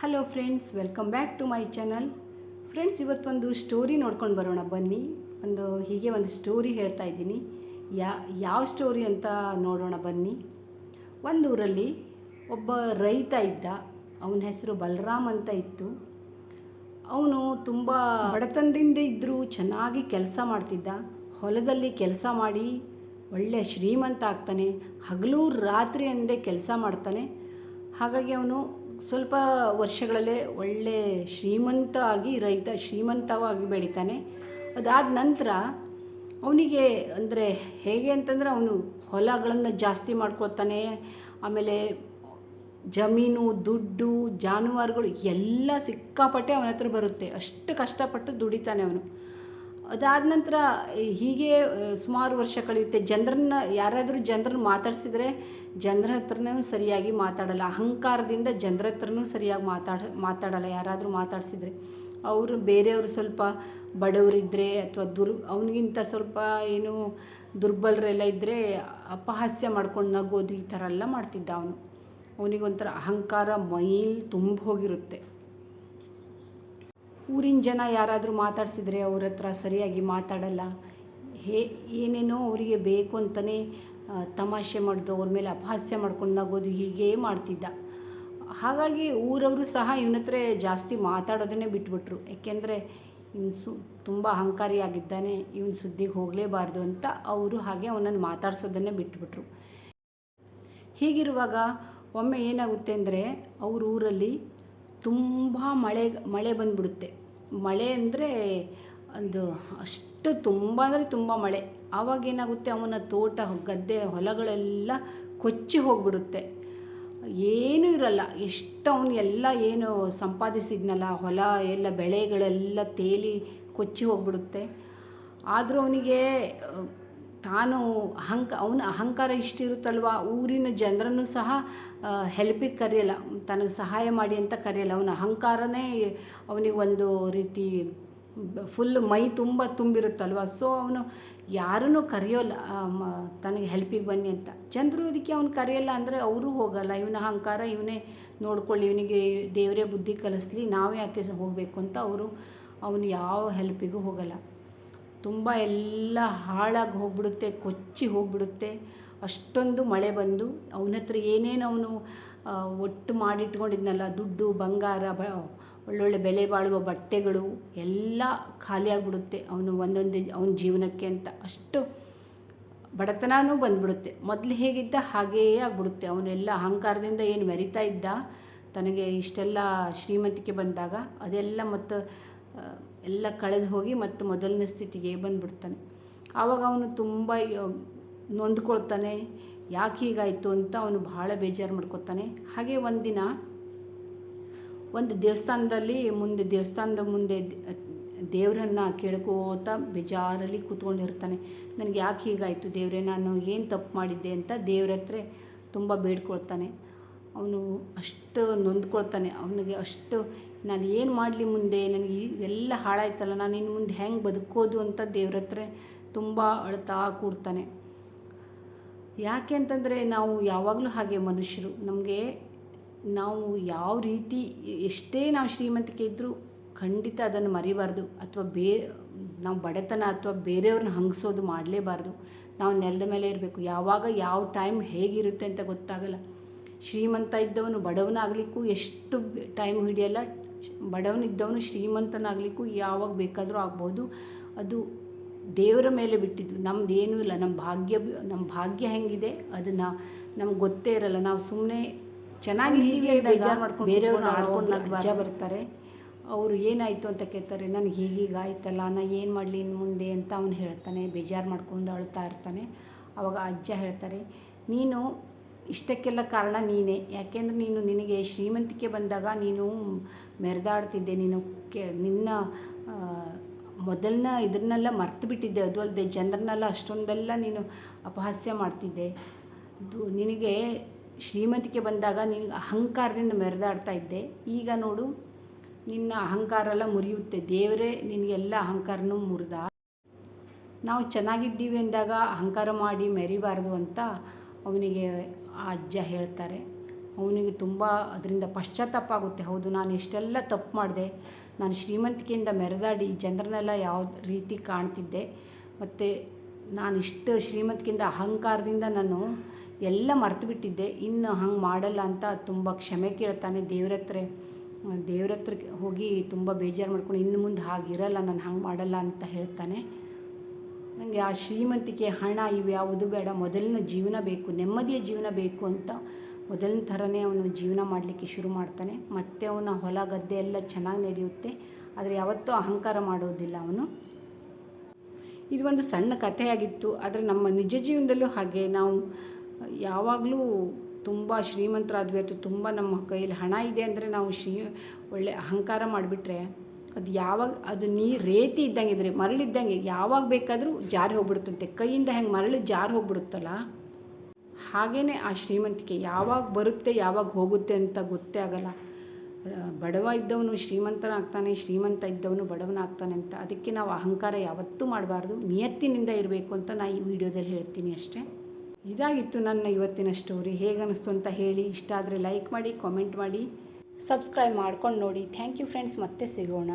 Hello friends welcome back to my channel friends ಇವತ್ತೊಂದು story ನೋಡ್ಕೊಂಡು ಬರೋಣ. ಬನ್ನಿ. ಒಂದು ಹೀಗೆ ಒಂದು ಸ್ಟೋರಿ ಹೇಳ್ತಾ ಇದ್ದೀನಿ. ಯಾ, ಯಾವ ಸ್ಟೋರಿ ಅಂತ ನೋಡೋಣ ಬನ್ನಿ. ಒಂದು ಊರಲ್ಲಿ ಒಬ್ಬ ರೈತ ಇದ್ದ. ಅವನ ಹೆಸರು ಬಲರಾಮ್ ಅಂತ ಇತ್ತು. ಅವನು ತುಂಬ ಬಡತನದಿಂದ ಇದ್ದರೂ ಚೆನ್ನಾಗಿ ಕೆಲಸ ಮಾಡ್ತಿದ್ದ. ಹೊಲದಲ್ಲಿ ಕೆಲಸ ಮಾಡಿ ಒಳ್ಳೆ ಶ್ರೀಮಂತ ಆಗ್ತಾನೆ. ಹಗಲು ರಾತ್ರಿ ಅಂದೇ ಕೆಲಸ ಮಾಡ್ತಾನೆ. ಹಾಗಾಗಿ ಅವನು ಸ್ವಲ್ಪ ವರ್ಷಗಳಲ್ಲೇ ಒಳ್ಳೆ ಶ್ರೀಮಂತ ಆಗಿ ರೈತ ಶ್ರೀಮಂತವಾಗಿ ಬೆಳಿತಾನೆ. ಅದಾದ ನಂತರ ಅವನಿಗೆ ಅಂದರೆ ಹೇಗೆ ಅಂತಂದರೆ ಅವನು ಹೊಲಗಳನ್ನು ಜಾಸ್ತಿ ಮಾಡ್ಕೊತಾನೆ. ಆಮೇಲೆ ಜಮೀನು, ದುಡ್ಡು, ಜಾನುವಾರುಗಳು ಎಲ್ಲ ಸಿಕ್ಕಾಪಟ್ಟೆ ಅವನ ಹತ್ರ ಬರುತ್ತೆ. ಅಷ್ಟು ಕಷ್ಟಪಟ್ಟು ದುಡಿತಾನೆ ಅವನು. ಅದಾದ ನಂತರ ಹೀಗೆ ಸುಮಾರು ವರ್ಷ ಕಳೆಯುತ್ತೆ. ಜನರನ್ನ, ಯಾರಾದರೂ ಜನರನ್ನು ಮಾತಾಡಿಸಿದ್ರೆ ಜನರ ಹತ್ರನೂ ಸರಿಯಾಗಿ ಮಾತಾಡಲ್ಲ. ಅಹಂಕಾರದಿಂದ ಜನರ ಹತ್ರನೂ ಸರಿಯಾಗಿ ಮಾತಾಡ, ಮಾತಾಡಲ್ಲ. ಯಾರಾದರೂ ಮಾತಾಡಿಸಿದರೆ ಅವರು ಬೇರೆಯವರು ಸ್ವಲ್ಪ ಬಡವರಿದ್ದರೆ ಅಥವಾ ದುರ್, ಅವನಿಗಿಂತ ಸ್ವಲ್ಪ ಏನು ದುರ್ಬಲರೆಲ್ಲ ಇದ್ದರೆ ಅಪಹಾಸ್ಯ ಮಾಡ್ಕೊಂಡು ನಗೋದು ಈ ಥರ ಎಲ್ಲ ಮಾಡ್ತಿದ್ದ ಅವನು. ಅವನಿಗೊಂಥರ ಅಹಂಕಾರ ಮೈಲ್ ತುಂಬ ಹೋಗಿರುತ್ತೆ ಊರಿನ ಜನ ಯಾರಾದರೂ ಮಾತಾಡಿಸಿದ್ರೆ ಅವ್ರ ಹತ್ರ ಸರಿಯಾಗಿ ಮಾತಾಡಲ್ಲ. ಹೇ, ಏನೇನೋ ಅವರಿಗೆ ಬೇಕು ಅಂತಲೇ ತಮಾಷೆ ಮಾಡಿದ್ದು ಅವ್ರ ಮೇಲೆ ಅಪಹಾಸ್ಯ ಮಾಡ್ಕೊಂಡು ನಗೋದು ಹೀಗೇ ಮಾಡ್ತಿದ್ದ. ಹಾಗಾಗಿ ಊರವರು ಸಹ ಇವನ ಹತ್ರ ಜಾಸ್ತಿ ಮಾತಾಡೋದನ್ನೇ ಬಿಟ್ಬಿಟ್ರು. ಯಾಕೆಂದರೆ ಇವನು ಸು, ತುಂಬ ಅಹಂಕಾರಿಯಾಗಿದ್ದಾನೆ, ಇವನ ಸುದ್ದಿಗೆ ಹೋಗಲೇಬಾರ್ದು ಅಂತ ಅವರು ಹಾಗೆ ಅವನನ್ನು ಮಾತಾಡ್ಸೋದನ್ನೇ ಬಿಟ್ಬಿಟ್ರು. ಹೀಗಿರುವಾಗ ಒಮ್ಮೆ ಏನಾಗುತ್ತೆ ಅಂದರೆ, ಅವ್ರ ಊರಲ್ಲಿ ತುಂಬ ಮಳೆ ಮಳೆ ಬಂದ್ಬಿಡುತ್ತೆ. ಮಳೆ ಅಂದರೆ ಒಂದು ಅಷ್ಟು ತುಂಬ ಅಂದರೆ ತುಂಬ ಮಳೆ. ಆವಾಗ ಏನಾಗುತ್ತೆ, ಅವನ ತೋಟ, ಗದ್ದೆ, ಹೊಲಗಳೆಲ್ಲ ಕೊಚ್ಚಿ ಹೋಗ್ಬಿಡುತ್ತೆ. ಏನೂ ಇರಲ್ಲ. ಎಷ್ಟು ಅವನು ಎಲ್ಲ ಏನು ಸಂಪಾದಿಸಿದ್ನಲ್ಲ, ಹೊಲ, ಎಲ್ಲ ಬೆಳೆಗಳೆಲ್ಲ ತೇಲಿ ಕೊಚ್ಚಿ ಹೋಗ್ಬಿಡುತ್ತೆ. ಆದರೂ ಅವನಿಗೆ ತಾನು ಅಹಂಕ, ಅವನ ಅಹಂಕಾರ ಇಷ್ಟಿರುತ್ತಲ್ವ? ಊರಿನ ಜನರನ್ನು ಸಹ ಹೆಲ್ಪಿಗೆ ಕರೆಯಲ್ಲ. ತನಗೆ ಸಹಾಯ ಮಾಡಿ ಅಂತ ಕರೆಯಲ್ಲ. ಅವನ ಅಹಂಕಾರನೇ ಅವನಿಗೆ ಒಂದು ರೀತಿ ಫುಲ್ ಮೈ ತುಂಬ ತುಂಬಿರುತ್ತಲ್ವ? ಸೊ ಅವನು ಯಾರನ್ನೂ ಕರೆಯೋಲ್ಲ. ತನಗೆ ಹೆಲ್ಪಿಗೆ ಬನ್ನಿ ಅಂತ. ಜನರು ಅದಕ್ಕೆ ಅವ್ನು ಕರೆಯಲ್ಲ ಅಂದರೆ ಅವರು ಹೋಗಲ್ಲ. ಇವನ ಅಹಂಕಾರ ಇವನೇ ನೋಡ್ಕೊಳ್ಳಿ. ಇವನಿಗೆ ದೇವರೇ ಬುದ್ಧಿ ಕಲಿಸ್ಲಿ. ನಾವೇ ಯಾಕೆ ಹೋಗಬೇಕು ಅಂತ ಅವರು, ಅವನು ಯಾವ ಹೆಲ್ಪಿಗೂ ಹೋಗಲ್ಲ. ತುಂಬ ಎಲ್ಲ ಹಾಳಾಗಿ ಹೋಗ್ಬಿಡುತ್ತೆ, ಕೊಚ್ಚಿ ಹೋಗ್ಬಿಡುತ್ತೆ. ಅಷ್ಟೊಂದು ಮಳೆ ಬಂದು ಅವನ ಹತ್ರ ಏನೇನು ಅವನು ಒಟ್ಟು ಮಾಡಿಟ್ಕೊಂಡಿದ್ನಲ್ಲ, ದುಡ್ಡು, ಬಂಗಾರ, ಬ, ಒಳ್ಳೊಳ್ಳೆ ಬೆಲೆ ಬಾಳುವ ಬಟ್ಟೆಗಳು ಎಲ್ಲ ಖಾಲಿಯಾಗ್ಬಿಡುತ್ತೆ ಅವನು ಒಂದೊಂದು, ಅವನ ಜೀವನಕ್ಕೆ ಅಂತ. ಅಷ್ಟು ಬಡತನವೂ ಬಂದ್ಬಿಡುತ್ತೆ. ಮೊದಲು ಹೇಗಿದ್ದ ಹಾಗೆಯೇ ಆಗ್ಬಿಡುತ್ತೆ. ಅವನೆಲ್ಲ ಅಹಂಕಾರದಿಂದ ಏನು ಮೆರಿತಾ ಇದ್ದ, ತನಗೆ ಇಷ್ಟೆಲ್ಲ ಶ್ರೀಮಂತಿಕೆ ಬಂದಾಗ ಅದೆಲ್ಲ ಮತ್ತು ಎಲ್ಲ ಕಳೆದು ಹೋಗಿ ಮತ್ತು ಮೊದಲನೇ ಸ್ಥಿತಿಗೆ ಬಂದುಬಿಡ್ತಾನೆ. ಆವಾಗ ಅವನು ತುಂಬ ನೊಂದ್ಕೊಳ್ತಾನೆ, ಯಾಕೆ ಹೀಗಾಯಿತು ಅಂತ ಅವನು ಭಾಳ ಬೇಜಾರು ಮಾಡ್ಕೊತಾನೆ ಹಾಗೆ ಒಂದಿನ ಒಂದು ದೇವಸ್ಥಾನದಲ್ಲಿ ಮುಂದೆ, ದೇವಸ್ಥಾನದ ಮುಂದೆ ದೇವರನ್ನು ಕೇಳ್ಕೋತ ಬೇಜಾರಲ್ಲಿ ಕೂತ್ಕೊಂಡಿರ್ತಾನೆ. ನನಗೆ ಯಾಕೆ ಹೀಗಾಯಿತು ದೇವರೇ, ನಾನು ಏನು ತಪ್ಪು ಮಾಡಿದ್ದೆ ಅಂತ ದೇವ್ರ ಹತ್ರ ತುಂಬ ಬೇಡ್ಕೊಳ್ತಾನೆ. ಅವನು ಅಷ್ಟು ನೊಂದ್ಕೊಳ್ತಾನೆ. ಅವನಿಗೆ ಅಷ್ಟು ನಾನು ಏನು ಮಾಡಲಿ ಮುಂದೆ? ನನಗೆ ಇದೆಲ್ಲ ಹಾಳಾಯ್ತಲ್ಲ, ನಾನು ಇನ್ನು ಮುಂದೆ ಹೆಂಗೆ ಬದುಕೋದು ಅಂತ ದೇವ್ರ ಹತ್ರ ತುಂಬ ಅಳ್ತಾ ಕೂಡ್ತಾನೆ. ಯಾಕೆ ಅಂತಂದರೆ ನಾವು ಯಾವಾಗಲೂ ಹಾಗೆ ಮನುಷ್ಯರು. ನಮಗೆ ನಾವು ಯಾವ ರೀತಿ, ಎಷ್ಟೇ ನಾವು ಶ್ರೀಮಂತಿಕೆ ಇದ್ದರೂ ಖಂಡಿತ ಅದನ್ನು ಮರಿಬಾರ್ದು. ಅಥವಾ ಬೇ, ನಾವು ಬಡತನ ಅಥವಾ ಬೇರೆಯವ್ರನ್ನ ಹಂಗಿಸೋದು ಮಾಡಲೇಬಾರ್ದು. ನಾವು ನೆಲದ ಮೇಲೆ ಇರಬೇಕು. ಯಾವಾಗ ಯಾವ ಟೈಮ್ ಹೇಗಿರುತ್ತೆ ಅಂತ ಗೊತ್ತಾಗಲ್ಲ. ಶ್ರೀಮಂತ ಇದ್ದವನು ಬಡವನಾಗಲಿಕ್ಕೂ ಎಷ್ಟು ಟೈಮ್ ಹಿಡಿಯಲ್ಲ. ಬಡವನಿದ್ದವನು ಶ್ರೀಮಂತನಾಗಲಿಕ್ಕೂ ಯಾವಾಗ ಬೇಕಾದರೂ ಆಗ್ಬೋದು. ಅದು ದೇವರ ಮೇಲೆ ಬಿಟ್ಟಿದ್ದು. ನಮ್ದು ಏನೂ ಇಲ್ಲ. ನಮ್ಮ ಭಾಗ್ಯ ನಮ್ಮ ಭಾಗ್ಯ ಹೆಂಗಿದೆ? ಅದನ್ನು ನಮ್ಗೆ ಗೊತ್ತೇ ಇರಲ್ಲ. ನಾವು ಸುಮ್ಮನೆ ಚೆನ್ನಾಗಿ ಹೀಗೆ ಬೇಜಾರು ಮಾಡ್ಕೊಂಡು ಬೇರೆಯವ್ರನ್ನ ಆಡ್ಕೊಂಡು ಅಜ್ಜ ಬರ್ತಾರೆ. ಅವರು ಏನಾಯಿತು ಅಂತ ಕೇಳ್ತಾರೆ. ನನಗೆ ಹೀಗೀಗ ಆಯ್ತಲ್ಲ ನಾ ಏನು ಮಾಡಲಿ ಇನ್ನು ಮುಂದೆ? ಅಂತ ಅವನು ಹೇಳ್ತಾನೆ. ಬೇಜಾರು ಮಾಡ್ಕೊಂಡು ಅಳ್ತಾ ಇರ್ತಾನೆ. ಅವಾಗ ಅಜ್ಜ ಹೇಳ್ತಾರೆ ನೀನು ಇಷ್ಟಕ್ಕೆಲ್ಲ ಕಾರಣ ನೀನೇ. ಯಾಕೆಂದರೆ ನೀನು ನಿನಗೆ ಶ್ರೀಮಂತಿಕೆ ಬಂದಾಗ ನೀನು ಮೆರೆದಾಡ್ತಿದ್ದೆ. ನೀನು ಕೆ, ನಿನ್ನ ಮೊದಲನ ಇದನ್ನೆಲ್ಲ ಮರ್ತು ಬಿಟ್ಟಿದ್ದೆ ಅದು ಅಲ್ಲದೆ ಜನರನ್ನೆಲ್ಲ ಅಷ್ಟೊಂದೆಲ್ಲ ನೀನು ಅಪಹಾಸ್ಯ ಮಾಡ್ತಿದ್ದೆ. ನಿನಗೆ ಶ್ರೀಮಂತಿಕೆ ಬಂದಾಗ ನಿನಗೆ ಅಹಂಕಾರದಿಂದ ಮೆರೆದಾಡ್ತಾ ಇದ್ದೆ. ಈಗ ನೋಡು, ನಿನ್ನ ಅಹಂಕಾರ ಎಲ್ಲ ಮುರಿಯುತ್ತೆ. ದೇವರೇ ನಿನಗೆಲ್ಲ ಅಹಂಕಾರನೂ ಮುರಿದ. ನಾವು ಚೆನ್ನಾಗಿದ್ದೀವಿ ಅಂದಾಗ ಅಹಂಕಾರ ಮಾಡಿ ಮೆರಿಬಾರ್ದು ಅಂತ ಅವನಿಗೆ ಆ ಅಜ್ಜ ಹೇಳ್ತಾರೆ, ಅವನಿಗೆ ತುಂಬ ಅದರಿಂದ ಪಶ್ಚಾತ್ತಾಪ ಆಗುತ್ತೆ ಹೌದು, ನಾನು ಇಷ್ಟೆಲ್ಲ ತಪ್ಪು ಮಾಡಿದೆ. ನಾನು ಶ್ರೀಮಂತಿಕೆಯಿಂದ ಮೆರೆದಾಡಿ ಜನರನ್ನೆಲ್ಲ ಯಾವ ರೀತಿ ಕಾಣ್ತಿದ್ದೆ. ಮತ್ತು ನಾನು ಇಷ್ಟು ಶ್ರೀಮಂತಿಕೆಯಿಂದ ಅಹಂಕಾರದಿಂದ ನಾನು ಎಲ್ಲ ಮರೆತು ಬಿಟ್ಟಿದ್ದೆ ಇನ್ನು ಹಂಗೆ ಮಾಡಲ್ಲ ಅಂತ ತುಂಬ ಕ್ಷಮೆ ಕೇಳ್ತಾನೆ ದೇವ್ರ ಹತ್ರ. ದೇವ್ರ ಹತ್ರ ಹೋಗಿ ತುಂಬ ಬೇಜಾರು ಮಾಡ್ಕೊಂಡು, ಇನ್ನು ಮುಂದೆ ಹಾಗಿರಲ್ಲ, ನಾನು ಹಂಗೆ ಮಾಡಲ್ಲ ಅಂತ ಹೇಳ್ತಾನೆ. ನನಗೆ ಆ ಶ್ರೀಮಂತಿಕೆ ಹಣ ಇವ್ಯಾವುದು ಬೇಡ, ಮೊದಲಿನ ಜೀವನ ಬೇಕು, ನೆಮ್ಮದಿಯ ಜೀವನ ಬೇಕು ಅಂತ ಮೊದಲಿನ ಥರನೇ ಅವನು ಜೀವನ ಮಾಡಲಿಕ್ಕೆ ಶುರು ಮಾಡ್ತಾನೆ. ಮತ್ತೆ ಅವನ ಹೊಲ ಗದ್ದೆ ಎಲ್ಲ ಚೆನ್ನಾಗಿ ನಡೆಯುತ್ತೆ, ಆದರೆ ಯಾವತ್ತೂ ಅಹಂಕಾರ ಮಾಡೋದಿಲ್ಲ ಅವನು. ಇದು ಒಂದು ಸಣ್ಣ ಕಥೆಯಾಗಿತ್ತು, ಆದರೆ ನಮ್ಮ ನಿಜ ಜೀವನದಲ್ಲೂ ಹಾಗೆ. ನಾವು ಯಾವಾಗಲೂ ತುಂಬ ಶ್ರೀಮಂತರಾದ್ವಿ, ಅಥವಾ ತುಂಬ ನಮ್ಮ ಕೈಯಲ್ಲಿ ಹಣ ಇದೆ ಅಂದರೆ ನಾವು ಶ್ರೀ, ಒಳ್ಳೆ ಅಹಂಕಾರ ಮಾಡಿಬಿಟ್ರೆ ಅದು ಯಾವಾಗ, ಅದು ನೀರು ರೇತಿ ಇದ್ದಂಗೆ ಇದ್ರೆ ಮರಳಿದ್ದಂಗೆ ಯಾವಾಗ ಬೇಕಾದರೂ ಜಾರಿ ಹೋಗ್ಬಿಡುತ್ತಂತೆ. ಕೈಯಿಂದ ಹೆಂಗೆ ಮರಳು ಜಾರಿ ಹೋಗ್ಬಿಡುತ್ತಲ್ಲ? ಹಾಗೇ ಆ ಶ್ರೀಮಂತಿಕೆ ಯಾವಾಗ ಬರುತ್ತೆ, ಯಾವಾಗ ಹೋಗುತ್ತೆ ಅಂತ ಗೊತ್ತೇ ಆಗಲ್ಲ. ಬಡವ ಇದ್ದವನು ಶ್ರೀಮಂತನಾಗ್ತಾನೆ, ಶ್ರೀಮಂತ ಇದ್ದವನು ಬಡವನಾಗ್ತಾನೆ ಅಂತ. ಅದಕ್ಕೆ ನಾವು ಅಹಂಕಾರ ಯಾವತ್ತೂ ಮಾಡಬಾರ್ದು. ನಿಯತ್ತಿನಿಂದ ಇರಬೇಕು ಅಂತ ನಾನು ಈ ವಿಡಿಯೋದಲ್ಲಿ ಹೇಳ್ತೀನಿ ಅಷ್ಟೇ. ಇದಾಗಿತ್ತು ನನ್ನ ಇವತ್ತಿನ ಸ್ಟೋರಿ ಹೇಗನ್ನಿಸ್ತು ಅಂತ ಹೇಳಿ. ಇಷ್ಟ ಆದರೆ ಲೈಕ್ ಮಾಡಿ ಕಾಮೆಂಟ್ ಮಾಡಿ. ಸಬ್ಸ್ಕ್ರೈಬ್ ಮಾಡ್ಕೊಂಡು ನೋಡಿ. ಥ್ಯಾಂಕ್ ಯು ಫ್ರೆಂಡ್ಸ್ ಮತ್ತೆ ಸಿಗೋಣ.